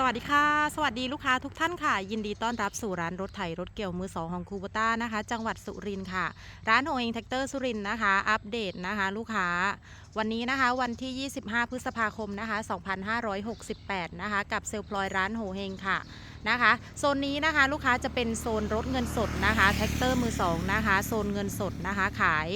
สวัสดีค่ะ สวัสดีลูกค้าทุกท่านค่ะ ยินดีต้อนรับสู่ร้านรถไถรถเกี่ยวมือสองของคูบต้านะคะ จังหวัดสุรินทร์ค่ะ ร้านโฮเองแท็กเตอร์สุรินทร์นะคะ อัปเดตนะคะ ลูกค้า วันนี้นะคะวันที่ 25 พฤษภาคมนะคะ 2568 นะคะ กับเซลลพลอยร้านโฮเฮงค่ะนะคะโซนนี้นะคะลูกค้าจะเป็นโซนรถเงินสดนะคะแท็กเตอร์มือสองนะคะ โซนเงินสดนะคะขาย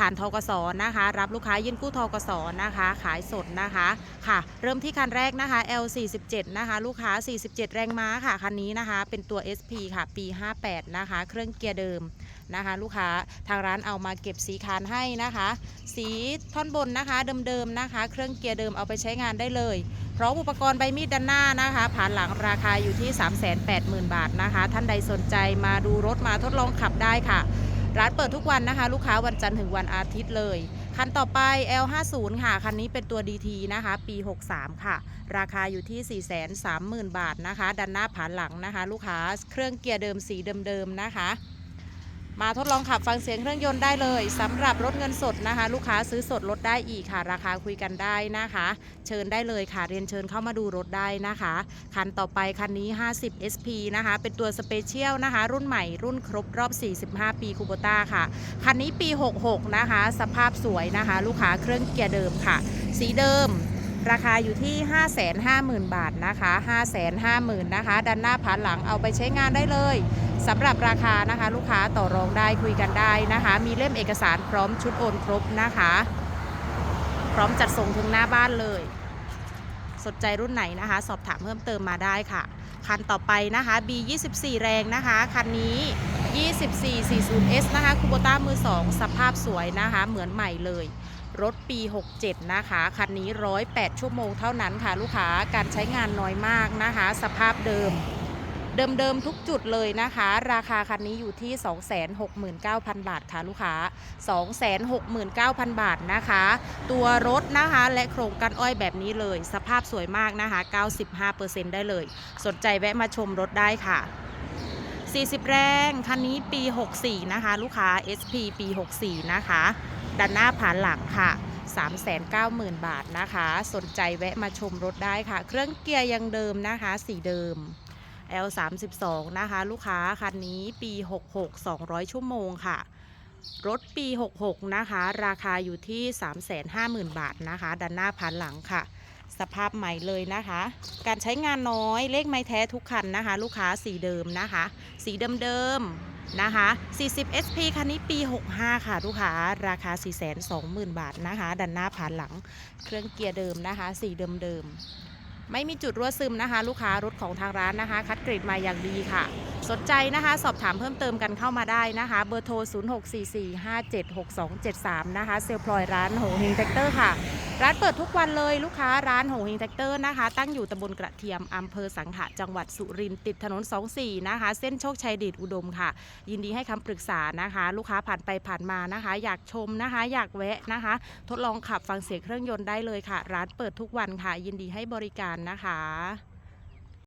ผ่านทกสนะคะ รับลูกค้ายื่นกู้ทกสนะคะ ขายสดนะคะค่ะ เริ่มที่คันแรกนะคะ L47 นะคะ ลูกค้า 47 แรงม้าค่ะคันนี้นะคะ เป็นตัว SP ค่ะ ปี 58 นะคะ เครื่องเกียร์เดิมนะคะ ลูกค้าทางร้านเอามาเก็บสีคานให้นะคะ สีท่อนบนนะคะเดิมๆนะคะ เครื่องเกียร์เดิมเอาไปใช้งานได้เลยพร้อมอุปกรณ์ใบมีดด้านหน้านะคะผ่านหลังราคาอยู่ที่ 380,000 บาทนะคะ ท่านใดสนใจมาดูรถมาทดลองขับได้ค่ะ ร้านเปิดทุกวันนะคะ ลูกค้าวันจันทร์ถึงวันอาทิตย์เลย คันต่อไป L50 ค่ะ คันนี้เป็นตัว DT นะคะ ปี 63 ค่ะ ราคาอยู่ที่ 430,000 บาทนะคะ ดันหน้าผ่านหลังนะคะ ลูกค้าเครื่องเกียร์เดิมสีเดิมๆนะคะ มาทดลองขับฟังเสียงเครื่องยนต์ได้เลยสำหรับรถเงินสดนะคะ ลูกค้าซื้อสดลดได้อีกค่ะ ราคาคุยกันได้นะคะ เชิญได้เลยค่ะเรียนเชิญเข้ามาดูรถได้นะคะ คันต่อไปคันนี้ 50 SP นะคะ เป็นตัวสเปเชียลนะคะ รุ่นใหม่รุ่นครบรอบ 45 ปีคูโบต้าค่ะ คันนี้ปี 66 นะคะ สภาพสวยนะคะ ลูกค้าเครื่องเกียร์เดิมค่ะ สีเดิม ราคาอยู่ที่ 550,000 บาทนะคะ 550,000นะคะ ด้านหน้าผาหลังเอาไปใช้งานได้เลยสำหรับราคานะคะ ลูกค้าต่อรองได้คุยกันได้นะคะ มีเล่มเอกสารพร้อมชุดโอนครบนะคะ พร้อมจัดส่งถึงหน้าบ้านเลย สนใจรุ่นไหนนะคะ สอบถามเพิ่มเติมมาได้ค่ะ คันต่อไปนะคะ B 24 แรงนะคะ คันนี้ 2440S นะคะคูโบต้ามือ 2 สภาพสวยนะคะ เหมือนใหม่เลย รถปี 67 นะคะ คันนี้ 108 ชั่วโมงเท่านั้นค่ะ ลูกค้าการใช้งานน้อยมากนะคะ สภาพเดิม เดิมๆทุกจุดเลยนะคะ ราคาคันนี้อยู่ที่ 269,000 บาทค่ะลูกค้า 269,000 บาทนะคะ ตัวรถนะคะและโครงกันอ้อยแบบนี้เลย สภาพสวยมากนะคะ 95%ได้เลย สนใจแวะมาชมรถได้ค่ะ40 แรง คันนี้ปี 64 นะคะ ลูกค้า SP ปี 64 นะคะ ด้านหน้าผ่านหลังค่ะ390,000 บาทนะคะ สนใจแวะมาชมรถได้ค่ะ เครื่องเกียร์ยังเดิมนะคะ สีเดิม L32 นะคะ ลูกค้าคันนี้ปี 66 200 ชั่วโมงค่ะ รถปี 66 นะคะ ราคาอยู่ที่ 350,000 บาทนะคะด้านหน้าผ่านหลังค่ะ สภาพใหม่เลยนะคะ การใช้งานน้อยเลขไม้แท้ทุกคันนะคะ ลูกค้าสีเดิมนะคะ สีเดิมๆ นะคะ 40 SP คันนี้ปี 65 ค่ะลูกค้า ราคา 420,000 บาทนะคะด้านหน้าผ่านหลัง เครื่องเกียร์เดิมนะคะ สีเดิมๆไม่มีจุดรั่วซึมนะคะ ลูกค้ารถของทางร้านนะคะ คัดเกรดมาอย่างดีค่ะ สนใจนะคะ สอบถามเพิ่มเติมกันเข้ามาได้นะคะ เบอร์โทร 0644576273 นะคะ เซลลพลอยร้านโหเฮงแท็กเตอร์ค่ะ ร้านเปิดทุกวันเลยลูกค้าร้านหงหิงแท็กเตอร์นะคะ ตั้งอยู่ตำบลกระเทียมอำเภอสังขะจังหวัดสุรินทร์ติดถนน 24 นะคะ เส้นโชคชัยเดชอุดมค่ะ ยินดีให้คำปรึกษานะคะ ลูกค้าผ่านไปผ่านมานะคะ อยากชมนะคะ อยากแวะนะคะ ทดลองขับฟังเสียงเครื่องยนต์ได้เลยค่ะ ร้านเปิดทุกวันค่ะ ยินดีให้บริการนะคะ